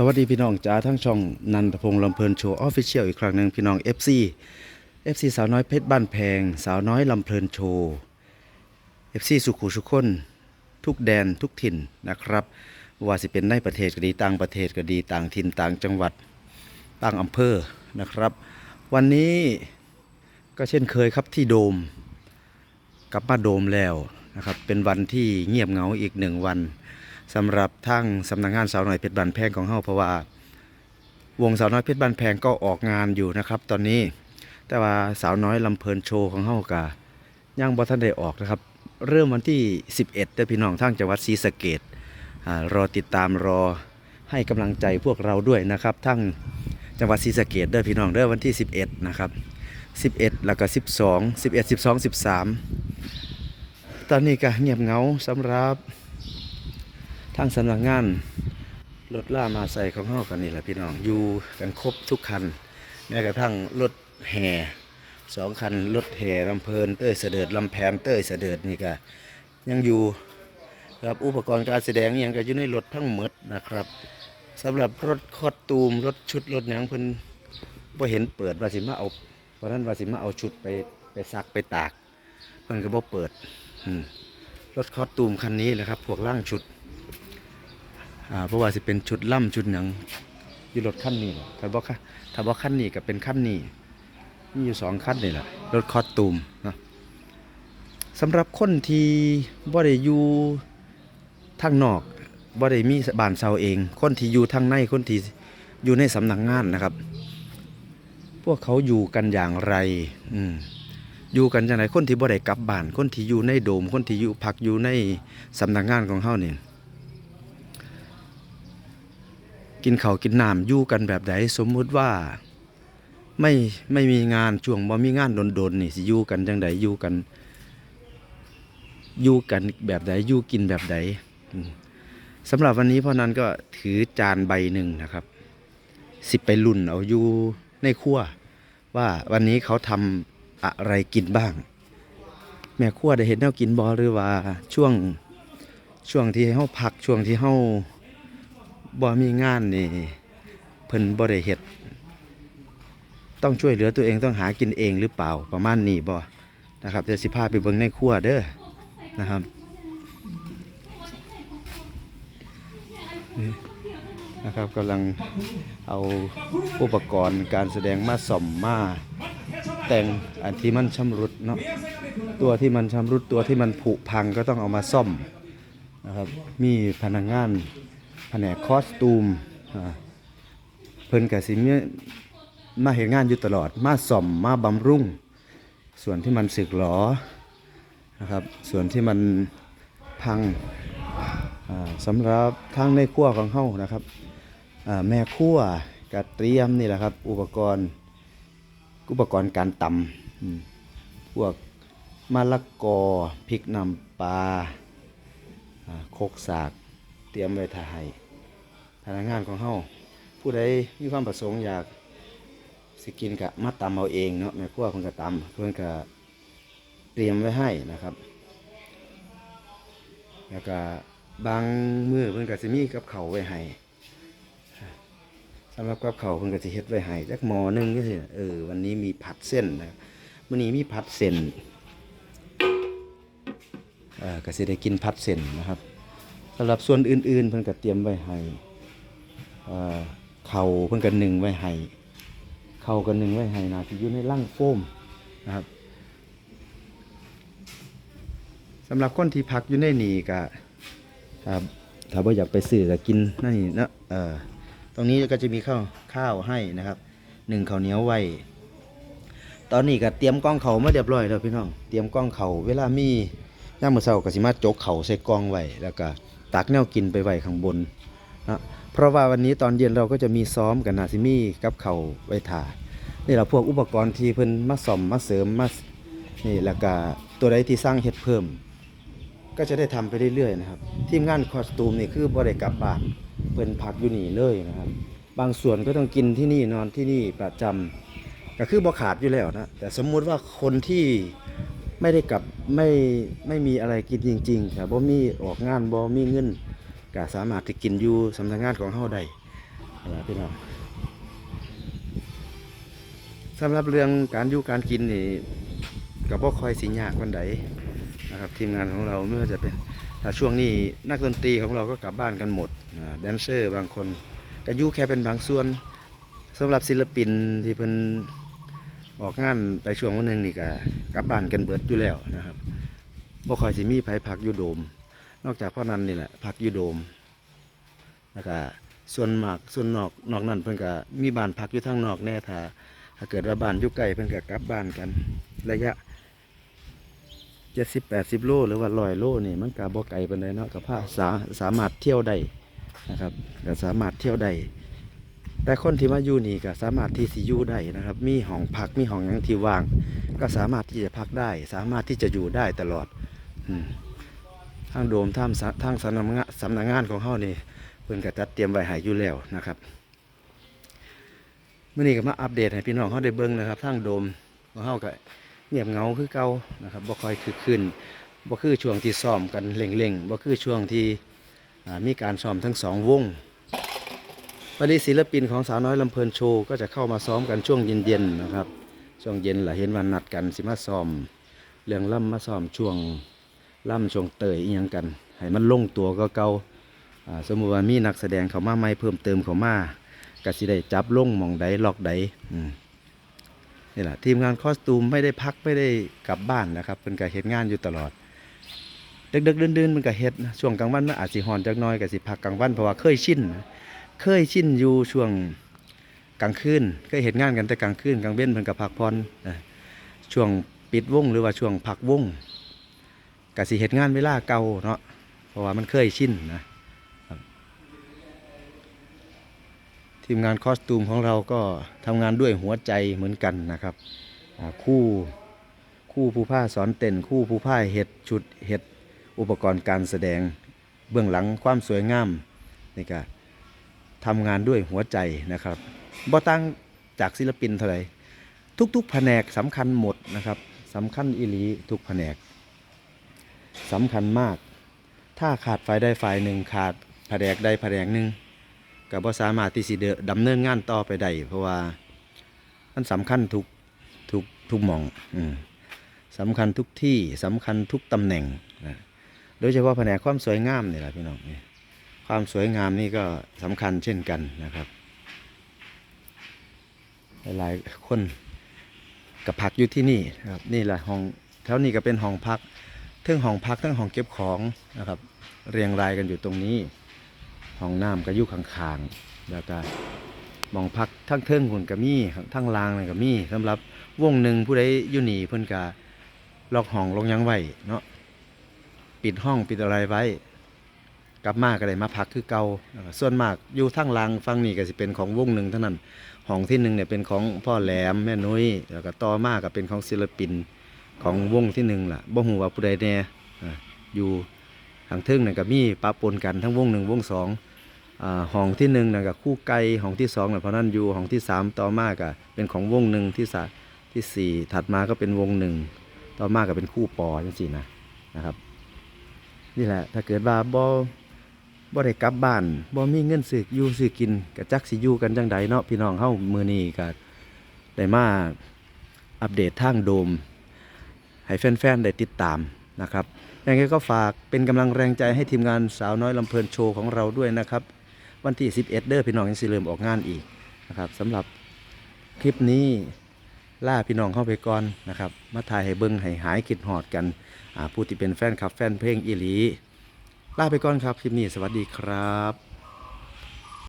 สวัสดีพี่น้องจ้าทั้งช่องนันทพงษ์ลำเพลินโชว์ออฟฟิเชียลอีกครั้งหนึ่งพี่น้อง FC FC สาวน้อยเพชรบ้านแพง สาวน้อยลำเพลินโชว์ FC สุขุสุขคนทุกแดนทุกถิ่นนะครับ ว่าสิเป็นในประเทศก็ดีต่างประเทศก็ดีต่างถิ่นต่างจังหวัดต่างอำเภอนะครับ วันนี้ก็เช่นเคยครับที่โดม กลับมาโดมแล้วนะครับเป็นวันที่เงียบเหงาอีกหนึ่งวัน สำหรับทางสำนักงานสาวน้อยเพชรบานแพงของเฮาเพราะว่าวงสาวน้อยเพชรบานแพงก็ออกงานอยู่นะครับ ตอนนี้แต่ว่าสาวน้อยลำเพลินโชว์ของเฮากะยังบ่ทันได้ออกนะครับ เริ่มวันที่ 11เด้อพี่น้องทางจังหวัดศรีสะเกษอ่ารอติดตามรอให้กำลังใจพวกเราด้วยนะครับ ทั้งจังหวัดศรีสะเกษเด้อพี่น้องเด้อวันที่ 11 นะครับ 11 แล้วก็ 12 11 12 13 ตอนนี้ก็เงียบเงาสำหรับ ทางสำนักงานรถล่ามาใส่ของเฮากันนี่แหละพี่น้องอยู่กันครบทุกคันแม้กระทั่งรถแห่สองคันรถแห่ลำเพลินเต้ยเสด็จลำแพนเต้ยเสด็จนี่ก็ยังอยู่ครับอุปกรณ์การแสดงยังก็อยู่ในรถทั้งหมดนะครับสำหรับรถคอดตูมรถชุดรถหยังเพิ่นบ่เห็นเปิดว่าสิมาเอาเพราะนั้นว่าสิมาเอาชุดไปไปซักไปตากเพิ่นก็บ่เปิดอืมรถคอสตูมคันนี้แหละครับพวกล่างชุด อ่าเพราะว่าสิเป็นชุดล่ำชุดหยังอยู่รถคันนี้แหละถ้าบ่ค่ะถ้าบ่คันนี้ก็เป็นคันนี้มีอยู่สองคันนี่แหละรถคอตูมนะสำหรับคนที่บ่ได้อยู่ทางนอกบ่ได้มีบ้านเซาเอง คนที่อยู่ทางในคนที่อยู่ในสำนักงานนะครับ พวกเขาอยู่กันอย่างไร อืมอยู่กันจังไดคนที่บ่ได้กลับบ้าน คนที่อยู่ในโดม คนที่อยู่พักอยู่ในสำนักงานของเฮานี่ กินข้าวกินน้ำอยู่กันแบบใดสมมุติว่าไม่ไม่มีงานช่วงบ่มีงานโดนๆนี่สิอยู่กันจังไดอยู่กันอยู่กันแบบใดอยู่กินแบบใดอืมสำหรับวันนี้พ่อนั้นก็ถือจานใบหนึ่งนะครับ สิไปลุ่นเอาอยู่ในครัวว่าวันนี้เขาทำอะไรกินบ้าง แม่ครัวได้เห็นแนวกินบอหรือว่าช่วงช่วงที่เฮาพักช่วงที่เฮา บ่มีงานนี่เพิ่นบ่ได้เฮ็ดต้องช่วยเหลือตัวเองต้องหากินเองหรือเปล่าประมาณนี้บ่นะครับเดี๋ยวสิพาไปเบิ่งในครัวเด้อนะครับนะครับกำลังเอาอุปกรณ์การแสดงมาส่อมมาแต่งอันที่มันชำรุดเนาะตัวที่มันชำรุดตัวที่มันผุพังก็ต้องเอามาซ่อมนะครับมีพนักงาน แผนกคอสตูมเพิ่นกับสิมีมาเห็นงานอยู่ตลอด มาส่อมมาบำรุง ส่วนที่มันสึกหรอนะครับ ส่วนที่มันพังสำหรับทางในครัวของเฮานะครับแม่ครัวก็เตรียมนี่แหละครับ อุปกรณ์อุปกรณ์การตำพวกมะละกอพริกนำปลาอ่าโคกสาก เตรียมไว้ถ่ายพนักงานของเฮาผู้ใดมีความประสงค์อยากสิกินกะมาตำเอาเองเนาะแม่ครัวเพิ่นก็ตำเพิ่นก็เตรียมไว้ให้นะครับ แล้วก็บางมือเพิ่นก็สิมีกับเขาไว้ให้สำหรับกับเขาเพิ่นก็สิเฮ็ดไว้ให้จักหม้อหนึงจังซี่เออวันนี้มีผัดเส้นนะมื้อนี้มีผัดเส้นเอ่อก็สิได้กินผัดเส้นนะครับ สำหรับส่วนอื่นๆ เพิ่นก็เตรียมไว้ให้เอ่อข้าเพิ่นก็นึ่งไว้ให้ข้าก็นึ่งไว้ให้น่าสิอยู่ในลังโฟมนะครับสำหรับคนที่พักอยู่ในนี่ก็ครับถ้าบ่อยากไปซื้อก็กินนั่นนี่นะเออตรงนี้ก็จะมีข้าวข้าวให้นะครับหนึ่งข้าวเหนียวไว้ตอนนี้ก็เตรียมกล้องเขามาเรียบร้อยแล้วพี่น้อง เตรียมกล้องเขาเวลามีย่ามมือเช้าก็สิมาจกเขาใส่กล้องไว้แล้วก็ ตักแนวกินไปไว้ข้างบนนะเพราะว่าวันนี้ตอนเย็นเราก็จะมีซ้อมกันนาซิมี่กับเขาไว้ถ่านี่แหละพวกอุปกรณ์ที่เพิ่นมาซ่อมมาเสริมมานี่แล้วก็ตัวใดที่สร้างเฮ็ดเพิ่ม ก็จะได้ทำไปเรื่อยๆนะครับ ทีมงานคอสตูมนี่คือบ่ได้กลับบ้านเพิ่นพักอยู่นี่เลยนะครับ บางส่วนก็ต้องกินที่นี่นอนที่นี่ประจำก็คือบ่ขาดอยู่แล้วนะแต่สมมุติว่าคนที่ ไม่ได้กลับไม่ไม่มีอะไรกินจริงๆครับบ่มีออกงานบ่มีเงินก็สามารถที่กินอยู่สำนักงานของเฮาได้อะพี่น้องสำหรับเรื่องการอยู่การกินนี่ก็บ่ค่อยสิยากวันใดนะครับทีมงานของเราไม่ว่าจะเป็นถ้าช่วงนี้นักดนตรีของเราก็กลับบ้านกันหมดแดนเซอร์บางคนก็อยู่แค่เป็นบางส่วนสำหรับศิลปินที่เพิ่น ออกงานไปช่วงวันหนึ่งนี่ก็กลับบ้านกันเบิดอยู่แล้วนะครับบ่คอยสิมีไผพักอยู่โดม นอกจากพ่อนันนี่แหละพักอยู่โดมแล้วก็ส่วนมากส่วนนอกนอกนั้นเพิ่นก็มีบ้านพักอยู่ทางนอกแน่ถ้าถ้าเกิดว่าบ้านอยู่ไกลเพิ่นก็กลับบ้านกัน ระยะเจ็ดสิบแปดสิบโลหรือว่าร้อยโลนี่มันก็บ่ไกลปานใดเนาะก็พาสาสามารถเที่ยวได้นะครับก็สามารถเที่ยวได้ แต่คนที่มาอยู่นี่ก็สามารถที่สิอยู่ได้นะครับ มีห้องพักมีห้องยังที่ว่าง ก็สามารถที่จะพักได้ สามารถที่จะอยู่ได้ตลอดอทางโดมทางทางสำนักงานสำนักงานของเฮานี่เพิ่นก็จัดเตรียมไว้ให้อยู่แล้วนะครับเมื้อนี้ก็มาอัปเดตให้พี่น้องเฮาได้เบิ่งนะครับทางโดมของเฮาก็เงียบเงาคือเก่านะครับบ่ค่อยคึกคืนบ่คือช่วงที่ซ้อมกันเร่งๆบ่คือช่วงที่มีการซ้อมทั้งสองวง วันนี้ศิลปินของสาวน้อยลำเพลินโชว์ก็จะเข้ามาซ้อมกันช่วงเย็นๆนะครับ ช่วงเย็นหละเห็นว่านัดกันสิมาซ้อม เรื่องล่ำมาซ้อมช่วงล่ำช่วงเตยอีหยังกัน ให้มันลงตัวก็เก่าอ่าสมมุติว่ามีนักแสดงเขามาใหม่เพิ่มเติมเขามาก็สิได้จับลงมองใดล็อกใดอืมนี่แหละทีมงานคอสตูมไม่ได้พักไม่ได้กลับบ้านนะครับเป็นการเฮ็ดงานอยู่ตลอดดึกๆดื่นๆมันก็เฮ็ดนะช่วงกลางวันมันอาจสิฮอนจักน้อยก็สิพักกลางวันเพราะว่าเคยชินนะ เคยชินอยู่ช่วงกลางคืนเคยเฮ็ดงานกันแต่กลางคืนกลางเว้นเพิ่นก็พักผ่อนนะช่วงปิดวงหรือว่าช่วงพักวงกสิเหตุงานเวลาเก่าเนาะเพราะว่ามันเคยชินนะทีมงานคอสตูมของเราก็ทำงานด้วยหัวใจเหมือนกันนะครับคู่คู่ผู้ผ้าสอนเต้นคู่ผู้ผ้าเห็ดชุดเห็ดอุปกรณ์การแสดงเบื้องหลังความสวยงามนี่ก็ ทำงานด้วยหัวใจนะครับบ่ตั้งจากศิลปินเท่าไหร่ทุกๆแผนกสำคัญหมดนะครับสำคัญอีหลีทุกแผนกสำคัญมาก ถ้าขาดฝ่ายใดฝ่ายหนึ่งขาดแผนกใดแผนกหนึ่งก็บ่สามารถที่สิเดดำเนินงานต่อไปได้เพราะว่ามันสำคัญทุกทุกทุกหมองอืมสำคัญทุกที่สำคัญทุกตำแหน่งนะโดยเฉพาะแผนกความสวยงามนี่แหละพี่น้องนี่ ความสวยงามนี่ก็สำคัญเช่นกันนะครับ หลายคนกับพักอยู่ที่นี่นะครับนี่แหละห้องแถวนี้ก็เป็นห้องพักทั้งห้องพักทั้งห้องเก็บของนะครับ เรียงรายกันอยู่ตรงนี้ห้องน้ำก็อยู่ข้างๆแล้วก็มองพักทั้งเทิงคนก็มีทั้งลางนั่นก็มีสำหรับวงหนึ่งผู้ใดอยู่นี่เพิ่นก็ล็อกห้องลงยังไว้เนาะปิดห้องปิดอะไรไว้ กลับมาก็ได้มาพักคือเก่าส่วนมากอยู่ทั้งลางฟังนี่ก็สิเป็นของวงหนึ่งเท่านั้นห้องที่หนึ่งเนี่ยเป็นของพ่อแหลมแม่นุ้ยแล้วก็ต่อมาก็เป็นของศิลปินของวงที่หนึ่งล่ะบ่ฮู้ว่าผู้ใดแน่อ่าอยู่ทางทึ่งเนั่นก็มีปะปนกันทั้งวงหนึ่งวงสองห้องที่หนึ่งเนั่นก็คู่ไกลห้องที่สองน่ะเพราะนั้นอยู่ห้องที่สามต่อมาก็เป็นของวงหนึ่งที่สาที่สี่ถัดมาก็เป็นวงหนึ่งต่อมาก็เป็นคู่ปอจังซี่นะนะครับนี่แหละถ้าเกิดว่าบ่ บ่ได้กลับบ้านบ่มีเงินซื้ออยู่ซื้อกินก็จักสิอยู่กันจังใดเนาะพี่น้องเฮามื้อนี้ก็ได้มาอัปเดตทางโดม ให้แฟนๆได้ติดตามนะครับยังไงก็ฝากเป็นกำลังแรงใจให้ทีมงานสาวน้อยลำเพลินโชว์ของเราด้วยนะครับ วันที่ 11 เด้อพี่น้องยังสิเริ่มออกงานอีกนะครับสำหรับคลิปนี้ล่าพี่น้องเข้าไปก่อนนะครับ มาถ่ายให้เบิ้งให้หายคิดหอดกันอ่าผู้ที่เป็นแฟนคลับแฟนเพลงอีหลี ลาไปก่อนครับ คลิปนี้สวัสดีครับ